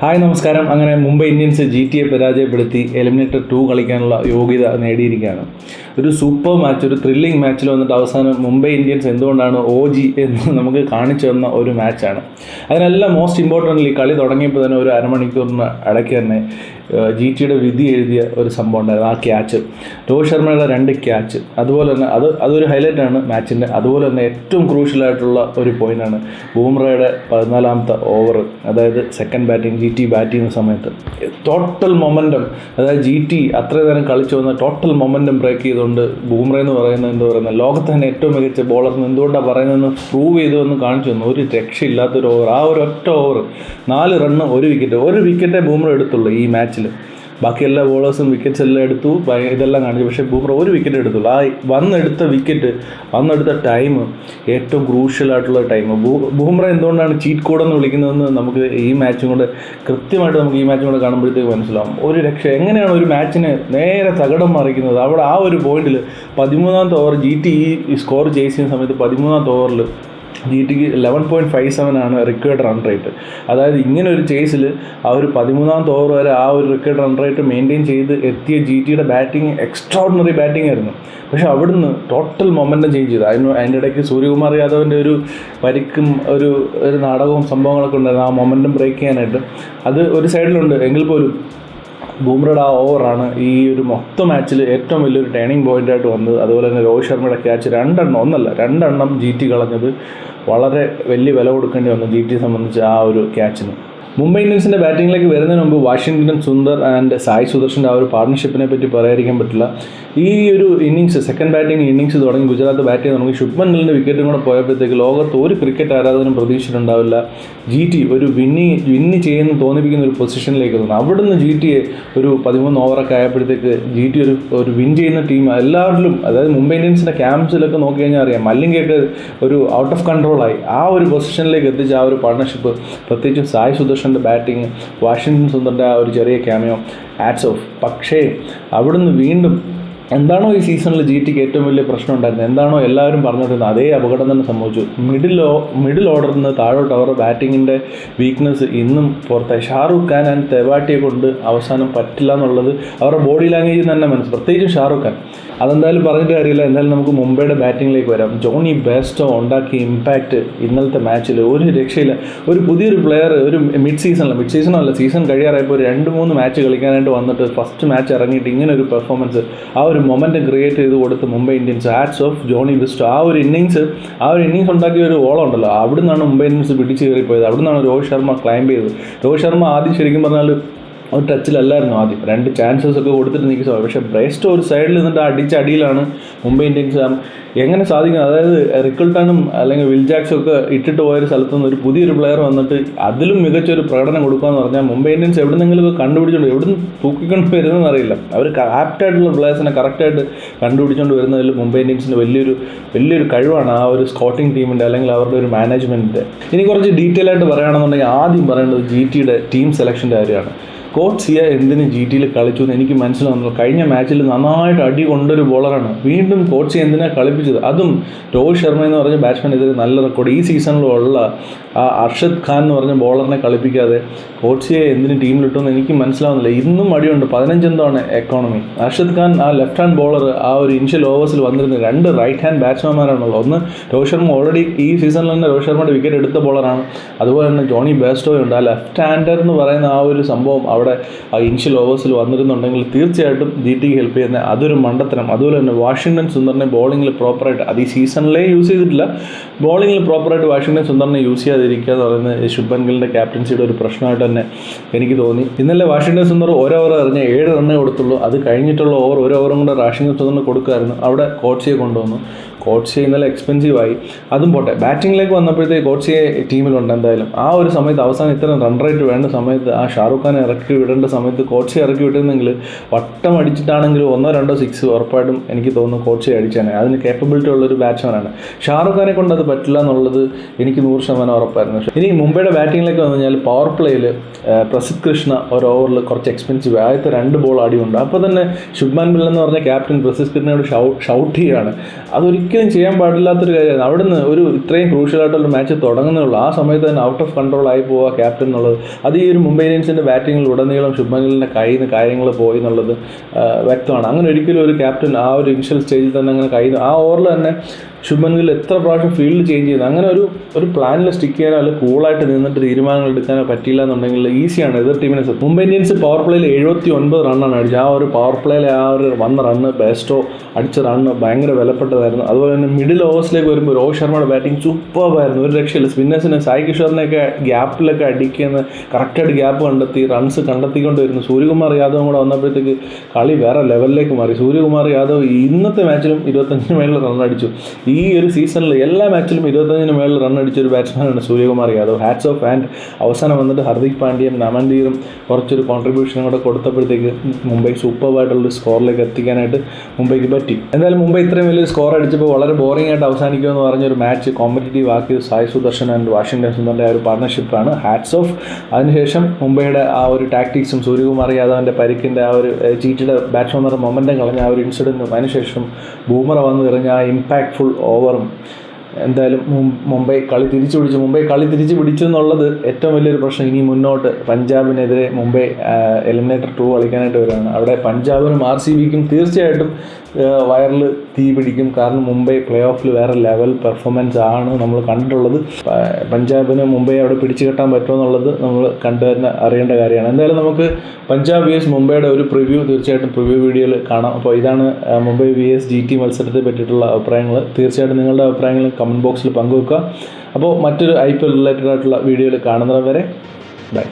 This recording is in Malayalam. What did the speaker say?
ഹായ് നമസ്കാരം. അങ്ങനെ മുംബൈ ഇന്ത്യൻസ് ജി ടി എ പരാജയപ്പെടുത്തി എലിമിനേറ്റർ ടു കളിക്കാനുള്ള യോഗ്യത നേടിയിരിക്കുകയാണ്. ഒരു സൂപ്പർ മാച്ച് ഒരു ത്രില്ലിംഗ് മാച്ചിൽ വന്നിട്ട് അവസാനം മുംബൈ ഇന്ത്യൻസ് എന്തുകൊണ്ടാണ് ഒ ജി എന്ന് നമുക്ക് കാണിച്ചു തന്ന ഒരു മാച്ചാണ് അതിനെല്ലാം മോസ്റ്റ് ഇമ്പോർട്ടന്റ് കളി തുടങ്ങിയപ്പോൾ തന്നെ ഒരു അരമണിക്കൂറിന് ഇടയ്ക്ക് തന്നെ ജി ടിയുടെ വിധി എഴുതിയ ഒരു സംഭവം ഉണ്ടായിരുന്നു ആ ക്യാച്ച് രോഹിത് ശർമ്മയുടെ രണ്ട് ക്യാച്ച് അതുപോലെ തന്നെ അത് അതൊരു ഹൈലൈറ്റാണ് മാച്ചിന്റെ അതുപോലെ തന്നെ ഏറ്റവും ക്രൂഷ്യലായിട്ടുള്ള ഒരു പോയിന്റാണ് ബൂംറയുടെ പതിനാലാമത്തെ ഓവർ അതായത് second batting G T bat ചെയ്യുന്ന സമയത്ത് ടോട്ടൽ മൊമെന്റം അതായത് ജി ടി അത്ര നേരം കളിച്ചു വന്ന ടോട്ടൽ മൊമെന്റം ബ്രേക്ക് ചെയ്തുകൊണ്ട് ബൂമ്ര എന്ന് പറയുന്നത് എന്താ പറയുന്നത് ലോകത്ത് തന്നെ ഏറ്റവും മികച്ച ബോളർ എന്ന് എന്തുകൊണ്ടാണ് പറയുന്നതെന്ന് പ്രൂവ് ചെയ്തു എന്ന് കാണിച്ചു തന്നു. ഒരു രക്ഷയില്ലാത്തൊരു ഓവർ ആ ഒരു ഒറ്റ ഓവർ നാല് റണ്ണ് ഒരു വിക്കറ്റ് ഒരു വിക്കറ്റേ ബൂമ്ര എടുത്തുള്ളൂ ഈ മാച്ചിൽ ബാക്കി എല്ലാ ബോളേഴ്സും വിക്കറ്റ്സ് എല്ലാം എടുത്തു. ഇതെല്ലാം കാണിച്ചു. പക്ഷേ ബൂമർ ഒരു വിക്കറ്റ് എടുത്തുള്ളൂ ആ വന്നെടുത്ത വിക്കറ്റ് വന്നെടുത്ത ടൈം ഏറ്റവും ക്രൂഷ്യൽ ആയിട്ടുള്ള ടൈം ബൂമ്ര എന്തുകൊണ്ടാണ് ചീറ്റ് കോഡ് എന്ന് വിളിക്കുന്നതെന്ന് നമുക്ക് ഈ മാച്ചും കൊണ്ട് കൃത്യമായിട്ട് നമുക്ക് ഈ മാച്ചും കൂടെ കാണുമ്പോഴത്തേക്ക് മനസ്സിലാവും. ഒരു രക്ഷ എങ്ങനെയാണ് ഒരു മാച്ചിനെ നേരെ തകടം മറിക്കുന്നത്? അവിടെ ആ ഒരു പോയിന്റിൽ പതിമൂന്നാമത്തെ ഓവർ ജി ടി ഈ സ്കോർ ചേസ് ചെയ്യുന്ന സമയത്ത് പതിമൂന്നാമത്തെ ഓവറിൽ ജി ടിക്ക് ലെവൻ പോയിന്റ് ഫൈവ് സെവൻ ആണ് റിക്വേർഡ് റൺ റേറ്റ് അതായത് ഇങ്ങനെ ഒരു ചേസിൽ ആ ഒരു പതിമൂന്നാമത്തെ ഓവർ വരെ ആ ഒരു റിക്വേർഡ് റൺ റേറ്റ് മെയിന്റെയിൻ ചെയ്ത് എത്തിയ ജി ടിയുടെ ബാറ്റിംഗ് എക്സ്ട്രാ ഓർഡിനറി ബാറ്റിംഗ് ആയിരുന്നു. പക്ഷേ അവിടുന്ന് ടോട്ടൽ മൊമെന്റം ചേഞ്ച് ചെയ്തു. അതിന് അതിന്റെ ഇടയ്ക്ക് സൂര്യകുമാർ യാദവിന്റെ ഒരു പരിക്കും ഒരു ഒരു നാടകവും സംഭവങ്ങളൊക്കെ ഉണ്ടായിരുന്നു. ആ മൊമെന്റം ബ്രേക്ക് ചെയ്യാനായിട്ട്. അത് ഒരു സൈഡിലുണ്ട് എങ്കിൽ പോലും ബൂമ്രയുടെ ആ ഓവറാണ് ഈ ഒരു മൊത്തം മാച്ചിൽ ഏറ്റവും വലിയൊരു ടേണിംഗ് പോയിന്റ് ആയിട്ട് വന്നത്. അതുപോലെ തന്നെ രോഹിത് ശർമ്മയുടെ ക്യാച്ച് രണ്ടെണ്ണം ഒന്നല്ല രണ്ടെണ്ണം ജി ടി കളഞ്ഞത് വളരെ വലിയ വില കൊടുക്കേണ്ടി വന്നു ജി ടി സംബന്ധിച്ച് ആ ഒരു ക്യാച്ചിന് മുംബൈ ഇന്ത്യൻസിന്റെ ബാറ്റിങ്ങിലേക്ക് വരുന്നതിന് മുമ്പ് വാഷിംഗ്ടൺ സുന്ദർ ആൻഡ് സായ് സുദർശന്റെ ആ ഒരു പാർട്ണർഷിപ്പിനെ പറ്റി പറയാതിരിക്കാൻ പറ്റില്ല. ഈ ഒരു ഇന്നിങ്സ് സെക്കൻഡ് ബാറ്റിംഗ് ഇന്നിങ്സ് തുടങ്ങി ഗുജറാത്ത് ബാറ്റ് ചെയ്ത് തുടങ്ങി ശുഭ്മൻ ഗില്ലിന്റെ വിക്കറ്റും കൂടെ പോയപ്പോഴത്തേക്ക് ലോകത്ത് ഒരു ക്രിക്കറ്റ് ആരാധകനും പ്രതീക്ഷിച്ചിട്ടുണ്ടാവില്ല. ജി ടി ഒരു വിന്നി വിന്നി ചെയ്യുന്ന തോന്നിപ്പിക്കുന്ന ഒരു പൊസിഷനിലേക്ക് വന്നു. അവിടുന്ന് ജി ടി ഒരു പതിമൂന്ന് ഓവറൊക്കെ ആയപ്പോഴത്തേക്ക് ജി ടി ഒരു ഒരു വിൻ ചെയ്യുന്ന ടീം എല്ലാവരിലും അതായത് മുംബൈ ഇന്ത്യൻസിന്റെ ക്യാമ്പ്സിലൊക്കെ നോക്കി കഴിഞ്ഞാൽ അറിയാം മല്ലിംഗയൊക്കെ ഒരു ഔട്ട് ഓഫ് കൺട്രോളായി ആ ഒരു പൊസിഷനിലേക്ക് എത്തിച്ച ആ ഒരു പാർട്ണർഷിപ്പ് പ്രത്യേകിച്ചും സായ് സുദർശന്റെ ബാറ്റിംഗ് വാഷിങ്ടൺ സുന്ദറിന്റെ ആ ഒരു ചെറിയ ക്യാമിയോ ആറ്റ്സ് ഓഫ് പക്ഷേ അവിടുന്ന് വീണ്ടും എന്താണോ ഈ സീസണിൽ ജി ടിക്ക് ഏറ്റവും വലിയ പ്രശ്നം ഉണ്ടായിരുന്നത്? എന്താണോ എല്ലാവരും പറഞ്ഞിരുന്നത് അതേ അപകടം തന്നെ സംഭവിച്ചു. മിഡിൽ മിഡിൽ ഓർഡറിൽ നിന്ന് താഴോട്ട് അവരുടെ ബാറ്റിങ്ങിന്റെ വീക്ക്നെസ് ഇന്നും പുറത്തായി ഷാറുഖ് ഖാൻ ആൻഡ് തെവാട്ടിയെ കൊണ്ട് അവസാനം പറ്റില്ല എന്നുള്ളത് അവരുടെ ബോഡി ലാംഗ്വേജിൽ തന്നെ മനസ്സിലായി. പ്രത്യേകിച്ചും ഷാറുഖ് ഖാൻ. അതെന്തായാലും പറഞ്ഞിട്ട് കാര്യമില്ല. എന്നാലും നമുക്ക് മുംബൈയുടെ ബാറ്റിങ്ങിലേക്ക് വരാം. ജോണി ബെസ്റ്റോ ഉണ്ടാക്കിയ ഇമ്പാക്റ്റ് ഇന്നലത്തെ മാച്ചിൽ ഒരു രക്ഷയില്ല. ഒരു പുതിയൊരു പ്ലെയർ ഒരു മിഡ് സീസണിൽ മിഡ് സീസണല്ല സീസൺ കഴിയാറായപ്പോൾ ഒരു രണ്ട് മൂന്ന് മാച്ച് കളിക്കാനായിട്ട് വന്നിട്ട് ഫസ്റ്റ് മാച്ച് ഇറങ്ങിയിട്ട് ഇങ്ങനെ ഒരു പെർഫോമൻസ് ആ ഒരു മൊമെന്റ് ക്രിയേറ്റ് ചെയ്ത് കൊടുത്ത് Mumbai Indians. Hats off Jonny Bairstow. ആ ഒരു ഇന്നിങ്സ് ആ ഒരു ഇന്നിങ്സ് ഉണ്ടാക്കിയ ഒരു ഓളം ഉണ്ടല്ലോ. അവിടെ നിന്നാണ് മുംബൈ ഇന്ത്യൻസ് പിടിച്ച് കയറിപ്പോയത്. അവിടെ നിന്നാണ് രോഹിത് ശർമ്മ ക്ലൈംബ് ചെയ്തത്. രോഹിത് ശർമ്മ ആദ്യം ശരിക്കും പറഞ്ഞാൽ ഒരു ടച്ചിലല്ലായിരുന്നു ആദ്യം. രണ്ട് ചാൻസസ് ഒക്കെ കൊടുത്തിട്ട് നിൽക്കുക പക്ഷേ ബ്രേസ്റ്റ് ഒരു സൈഡിൽ നിന്നിട്ട് അടിച്ച അടിയിലാണ് മുംബൈ ഇന്ത്യൻസ്. എങ്ങനെ സാധിക്കും? അതായത് റിക്കിൾട്ടണും അല്ലെങ്കിൽ വിൽജാക്സും ഒക്കെ ഇട്ടിട്ട് പോയൊരു സ്ഥലത്തു നിന്ന് ഒരു പുതിയൊരു പ്ലെയർ വന്നിട്ട് അതിലും മികച്ചൊരു പ്രകടനം കൊടുക്കുകയെന്ന് പറഞ്ഞാൽ മുംബൈ ഇന്ത്യൻസ് എവിടെന്നെങ്കിലും കണ്ടുപിടിച്ചുകൊണ്ട് എവിടെ നിന്ന് തൂക്കിക്കൊണ്ട് വരുന്നതെന്ന് അറിയില്ല. അവർ ആപ്റ്റായിട്ടുള്ള പ്ലെയേഴ്സിനെ കറക്റ്റായിട്ട് കണ്ടുപിടിച്ചുകൊണ്ട് വരുന്നതിൽ മുംബൈ ഇന്ത്യൻസിന്റെ വലിയൊരു വലിയൊരു കഴിവാണ് ആ ഒരു സ്കോട്ടിംഗ് ടീമിന്റെ അല്ലെങ്കിൽ അവരുടെ ഒരു മാനേജ്മെന്റിന്റെ ഇനി കുറച്ച് ഡീറ്റെയിൽ ആയിട്ട് പറയുകയാണെന്നുണ്ടെങ്കിൽ ആദ്യം പറയേണ്ടത് ജി ടിയുടെ ടീം സെലക്ഷന്റെ കാര്യമാണ്. കോച്ച് സിയ എന്തിന് ജി ടിയിൽ കളിച്ചു എന്ന് എനിക്ക് മനസ്സിലാവുന്നു കഴിഞ്ഞ മാച്ചിൽ നന്നായിട്ട് അടി കൊണ്ടൊരു ബോളറാണ് വീണ്ടും കോച്ച് സിയ എന്തിനാണ് കളിപ്പിച്ചത്? അതും രോഹിത് ശർമ്മ എന്ന് പറഞ്ഞ ബാറ്റ്സ്മാനെതിരെ നല്ല റെക്കോർഡ് ഈ സീസണിലുള്ള ആ അർഷദ് ഖാൻ എന്ന് പറഞ്ഞ ബോളറിനെ കളിപ്പിക്കാതെ കോച്ച് സിയെ എന്തിന് ടീമിലിട്ടു എന്ന് എനിക്ക് മനസ്സിലാവുന്നില്ല. ഇന്നും അടിയുണ്ട്. പതിനഞ്ചെന്താണ് എക്കോണമി അർഷദ് ഖാൻ ആ ലെഫ്റ്റ് ഹാൻഡ് ബോളർ ആ ഒരു ഇനിഷ്യൽ ഓവേഴ്സിൽ വന്നിരുന്ന രണ്ട് റൈറ്റ് ഹാൻഡ് ബാറ്റ്സ്മാൻമാരാണുള്ളത് ഒന്ന് രോഹിത് ശർമ്മ ഓൾറെഡി ഈ സീസണിൽ തന്നെ രോഹിത് ശർമ്മയുടെ വിക്കറ്റ് എടുത്ത ബോളറാണ് അതുപോലെ തന്നെ ജോണി ബേസ്റ്റോയുണ്ട്. ആ ലെഫ്റ്റ് ഹാൻഡർ എന്ന് പറയുന്ന ആ ഒരു സംഭവം അവിടെ ആ ഇൻഷ്യൽ ഓവേഴ്സിൽ വന്നിരുന്നുണ്ടെങ്കിൽ തീർച്ചയായിട്ടും ജി ടിക്ക് ഹെൽപ്പ് ചെയ്യുന്ന അതൊരു മണ്ടത്തരം. അതുപോലെ തന്നെ വാഷിങ്ടൺ സുന്ദറിനെ ബോളിങ്ങിൽ പ്രോപ്പറായിട്ട് അത് ഈ സീസണിലേ യൂസ് ചെയ്തിട്ടില്ല. ബോളിങ്ങിൽ പ്രോപ്പറായിട്ട് വാഷിങ്ടൺ സുന്ദറിനെ യൂസ് ചെയ്യാതിരിക്കുക എന്ന് പറയുന്നത് ശുഭൻ ഗില്ലിന്റെ ക്യാപ്റ്റൻസിയുടെ ഒരു പ്രശ്നമായിട്ട് തന്നെ എനിക്ക് തോന്നി. ഇന്നലെ വാഷിങ്ടൺ സുന്ദർ ഒരു ഓവർ എറിഞ്ഞ ഏഴ് റണ്ണേ കൊടുത്തുള്ളൂ. അത് കഴിഞ്ഞിട്ടുള്ള ഓവർ ഒരു ഓവറും കൂടെ വാഷിങ്ടൺ സുന്ദറിന് കൊടുക്കുമായിരുന്നു. അവിടെ കോച്ചിയെ കൊണ്ടുവന്നു. കോച്ചിയെ ഇന്നലെ എക്സ്പെൻസീവായി അതും പോട്ടെ. ബാറ്റിങ്ങിലേക്ക് വന്നപ്പോഴത്തേക്ക് കോച്ചിയെ ടീമിലുണ്ട് എന്തായാലും. ആ ഒരു സമയത്ത് അവസാനം ഇത്രയും റൺ റേറ്റ് വേണ്ട സമയത്ത് ആ ഷാറുഖ് ഖാനെ ഇറക്കി വിടേണ്ട സമയത്ത് കോച്ചിയെ ഇറക്കി വിട്ടിരുന്നെങ്കിൽ വട്ടം അടിച്ചിട്ടാണെങ്കിലും ഒന്നോ രണ്ടോ സിക്സ് ഉറപ്പായിട്ടും എനിക്ക് തോന്നുന്നു കോച്ചിയെ അടിച്ചാണ് അതിന് കേപ്പബിലിറ്റി ഉള്ളൊരു ബാറ്റ്സ്മാനാണ് ഷാറുഖ് ഖാനെ കൊണ്ട് അത് പറ്റില്ല എന്നുള്ളത് എനിക്ക് നൂറ് ശതമാനം ഉറപ്പായിരുന്നു. ഇനി മുംബൈയുടെ ബാറ്റിങ്ങിലേക്ക് വന്നു കഴിഞ്ഞാൽ പവർ പ്ലേയിൽ പ്രസിദ്ധ് കൃഷ്ണ ഒരു ഓവറിൽ കുറച്ച് എക്സ്പെൻസീവ് ആദ്യത്തെ രണ്ട് ബോൾ അടിയുണ്ട് അപ്പോൾ തന്നെ ശുഭ്മാൻ ബിൽ എന്ന് പറഞ്ഞ ക്യാപ്റ്റൻ പ്രസിദ്ധ് കൃഷ്ണയോട് ഷൗട്ട് ചെയ്യുകയാണ് അതൊരു ഒരിക്കലും ചെയ്യാൻ പാടില്ലാത്തൊരു കാര്യമാണ്. അവിടുന്ന് ഒരു ഇത്രയും ക്രൂഷ്യലായിട്ടുള്ള മാച്ച് തുടങ്ങുന്നുള്ളൂ ആ സമയത്ത് തന്നെ ഔട്ട് ഓഫ് കൺട്രോൾ ആയി പോവുക ക്യാപ്റ്റൻ എന്നുള്ളത്. അത് ഈ ഒരു മുംബൈ ഇന്ത്യൻസിന്റെ ബാറ്റിങ്ങിൽ ഉടനീളം ശുഭങ്ങളിന്റെ കയ്യിൽ നിന്ന് കാര്യങ്ങൾ പോയി എന്നുള്ളത് വ്യക്തമാണ്. അങ്ങനെ ഒരിക്കലും ഒരു ക്യാപ്റ്റൻ ആ ഒരു ഇനിഷ്യൽ സ്റ്റേജിൽ തന്നെ അങ്ങനെ കയ്യിൽ ആ ഓവറിൽ തന്നെ ശുഭ്മൻ ഗിൽ എത്ര പ്രാവശ്യം ഫീൽഡ് ചേഞ്ച് ചെയ്യുന്നത് അങ്ങനെ ഒരു ഒരു പ്ലാനിൽ സ്റ്റിക്ക് ചെയ്യാനോ അല്ലെങ്കിൽ കൂളായിട്ട് നിന്നിട്ട് തീരുമാനങ്ങൾ എടുക്കാനോ പറ്റിയില്ല എന്നുണ്ടെങ്കിൽ ഈസിയാണ് എതിർ ടീമിനെ മുംബൈ ഇന്ത്യൻസ് പവർ പ്ലേയിൽ എഴുപത്തി ഒൻപത് റണ്ണാണ് അടിച്ചത്. ആ ഒരു പവർ പ്ലേയിലെ ആ ഒരു വന്ന റണ്ണ് ബെസ്റ്റോ അടിച്ച റണ്ണ് ഭയങ്കര വിലപ്പെട്ടതായിരുന്നു. അതുപോലെ തന്നെ മിഡിൽ ഓവേഴ്സിലേക്ക് വരുമ്പോൾ രോഹിത് ശർമ്മയുടെ ബാറ്റിംഗ് സൂപ്പറായിരുന്നു ഒരു രക്ഷയില്ല. സ്പിന്നേഴ്സിന് സായി കിഷോറിനെയൊക്കെ ഗ്യാപ്പിലൊക്കെ അടിക്കുന്ന കറക്റ്റായിട്ട് ഗ്യാപ്പ് കണ്ടെത്തി റൺസ് കണ്ടെത്തിക്കൊണ്ട് വരുന്നു സൂര്യകുമാർ യാദവും കൂടെ വന്നപ്പോഴത്തേക്ക് കളി വേറെ ലെവലിലേക്ക് മാറി. സൂര്യകുമാർ യാദവ് ഇന്നത്തെ മാച്ചിലും ഇരുപത്തഞ്ചിന് മേളിൽ റൺ അടിച്ചു. ഈ ഒരു സീസണിൽ എല്ലാ മാച്ചിലും ഇരുപത്തഞ്ചിന് മേളിൽ റൺ ഒരു ബാറ്റ്സ്മാനാണ് Suryakumar Yadav. Hats off and അവസാനം വന്നിട്ട് ഹർദിക് പാണ്ഡ്യയും നമൻദീറും കുറച്ചൊരു കോൺട്രിബ്യൂഷനും കൂടെ കൊടുത്തപ്പോഴത്തേക്ക് മുംബൈ സൂപ്പറായിട്ടുള്ള സ്കോറിലേക്ക് എത്തിക്കാനായിട്ട് മുംബൈക്ക് പറ്റി. എന്തായാലും മുംബൈ ഇത്രയും വലിയൊരു സ്കോർ അടിച്ചപ്പോൾ വളരെ ബോറിംഗ് ആയിട്ട് അവസാനിക്കുമെന്ന് പറഞ്ഞൊരു മാച്ച് കോമ്പറ്റേറ്റീവ് ആക്കിയത് സായ് സുദർശൻ ആൻഡ് വാഷിംഗ്ടൺ സുന്ദറിന്റെ ആ ഒരു പാർട്ണർഷിപ്പാണ് ഹാറ്റ്സ് ഓഫ് അതിനുശേഷം മുംബൈയുടെ ആ ഒരു ടാക്ടിക്സും സൂര്യകുമാർ യാദവിന്റെ പരിക്കിന്റെ ആ ഒരു ചീറ്റിയുടെ ബാറ്റ്സ്മാൻമാരുടെ മൊമെന്റം കളഞ്ഞ ആ ഒരു ഇൻസിഡന്റും അതിനുശേഷം ബൂമറ വന്ന് എറിഞ്ഞ ആ ഇമ്പാക്ട്ഫുൾ ഓവറും എന്തായാലും മുംബൈ കളി തിരിച്ചു പിടിച്ചു. മുംബൈ കളി തിരിച്ചു പിടിച്ചു എന്നുള്ളത് ഏറ്റവും വലിയൊരു പ്രശ്നം. ഇനി മുന്നോട്ട് പഞ്ചാബിനെതിരെ മുംബൈ എലിമിനേറ്റർ ടൂ കളിക്കാനായിട്ട് വരികയാണ്. അവിടെ പഞ്ചാബിനും ആർ സി ബിക്കും തീർച്ചയായിട്ടും വയറിൽ തീ പിടിക്കും. കാരണം മുംബൈ പ്ലേ ഓഫിൽ വേറെ ലെവൽ പെർഫോമൻസ് ആണ് നമ്മൾ കണ്ടിട്ടുള്ളത്. പഞ്ചാബിന് മുംബൈ അവിടെ പിടിച്ചു കെട്ടാൻ പറ്റുമെന്നുള്ളത് നമ്മൾ കണ്ടു തന്നെ അറിയേണ്ട കാര്യമാണ്. എന്തായാലും നമുക്ക് പഞ്ചാബ് വി എസ് മുംബൈയുടെ ഒരു പ്രിവ്യൂ തീർച്ചയായിട്ടും പ്രിവ്യൂ വീഡിയോയിൽ കാണാം. അപ്പോൾ ഇതാണ് Mumbai V S G T മത്സരത്തെ പറ്റിയിട്ടുള്ള അഭിപ്രായങ്ങൾ തീർച്ചയായിട്ടും നിങ്ങളുടെ അഭിപ്രായങ്ങൾ കമന്റ് ബോക്സിൽ പങ്കുവെക്കുക. അപ്പോൾ മറ്റൊരു ഐ പി എൽ റിലേറ്റഡ് ആയിട്ടുള്ള വീഡിയോയിൽ കാണുന്നവരെ ബൈ